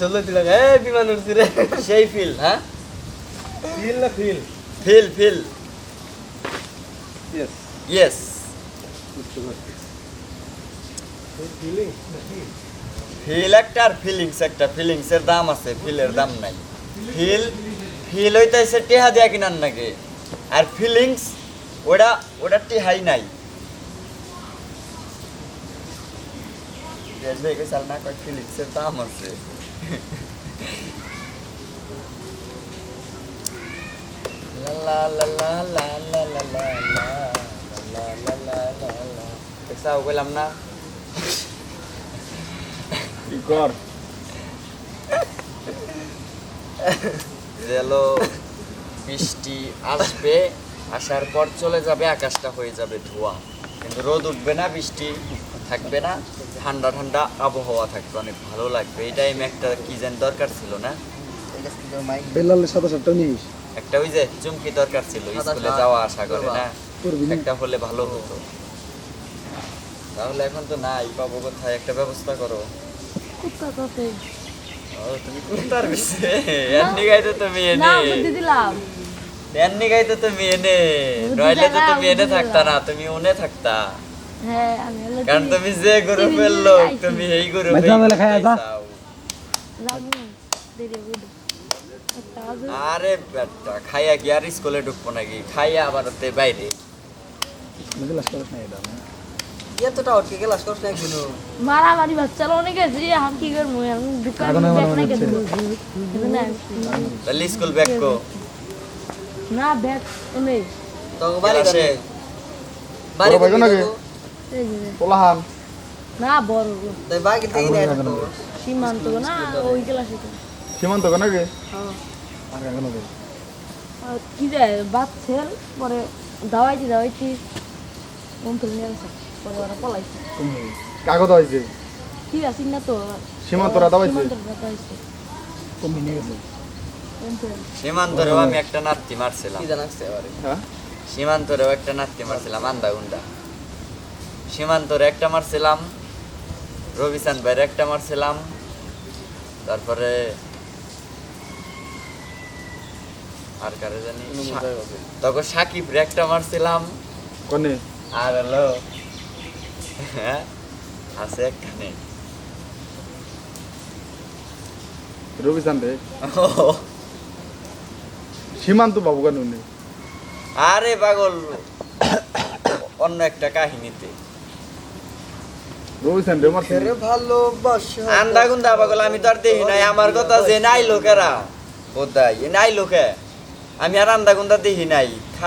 চলে দিল এ বিমান উঠছি রে সেই ফিল হ্যাঁ ফিল না feel feel feel yes feeling feel একটা আর ফিলিংস একটা ফিলিংস এর দাম আছে ফিলের দাম নাই ফিল ফিল হইতেছে টেহা দেয়া কিনার নাকি আর ফিলিংস ওটা ওটা টেহাই নাই বৃষ্টি আসবে আসার পর চলে যাবে আকাশটা হয়ে যাবে ধোয়া কিন্তু রোদ উঠবে না বৃষ্টি থাকবে না ঠান্ডা ঠান্ডা আবহাওয়া থাকবে অনেক ভালো লাগবে। এই টাইমে একটা কি যেন দরকার ছিল না? বেলালের সাথে সাতটা নিস। একটা ওই যে চুমকি দরকার ছিল স্কুলে যাওয়া আসা করে না? একটা হলে ভালো হতো। তাহলে এখন তো নাই পাবো কোথায়? একটা ব্যবস্থা করো। কুত্তা কাছে ও তুমি কুত্তার বিষয়ে এমনি গাইতে তুমি না এনে বুদ্ধি দিলাম। এমনি গাইতে তুমি এনে বুঝি নইলে তো না, তুমি এনে থাকতা না। না তুমি উনে থাকতা। হ্যাঁ, কারণ তুমি যে গ্রুপের লোক তুমি এই গ্রুপে ঝামেলা আরে বেটা খাইয়া কি আর স্কুলে ঢুকবো নাকি? খাইয়া আবার তে বাইরে। না বাচ্চা অনেক আছে আম কি করব? আমি স্কুল ব্যাগ কো। না ব্যাগ এমনি সীমান্ত সীমান্ত কি যায় দাওয়াইছি? কি সীমান্তরেও একটা নাতি মারছিলাম। সীমান্তরেও একটা নাতি মারছিলাম আন্দা গুন্ডা। সীমান্তরে একটা মারছিলাম রবিচান ভাইয়ের একটা মারছিলাম তারপরে আর কারে জানি তখন সাকিব রে একটা মারছিলাম। কনে? আর হলো হ্যাঁ আছে একখানে। রবিচান রে? সীমান্ত বাবু কেন আরে পাগল অন্য একটা কাহিনীতে রবিচান রে মারছে রে ভালোবাসা আন্দা গুন্দা পাগল আমি তো আর দেখি নাই। আমার কথা যে নাই লোকেরা। বোধাই নাই লোকে। আমি আর আন্দা গুন্দা দেখি নাই।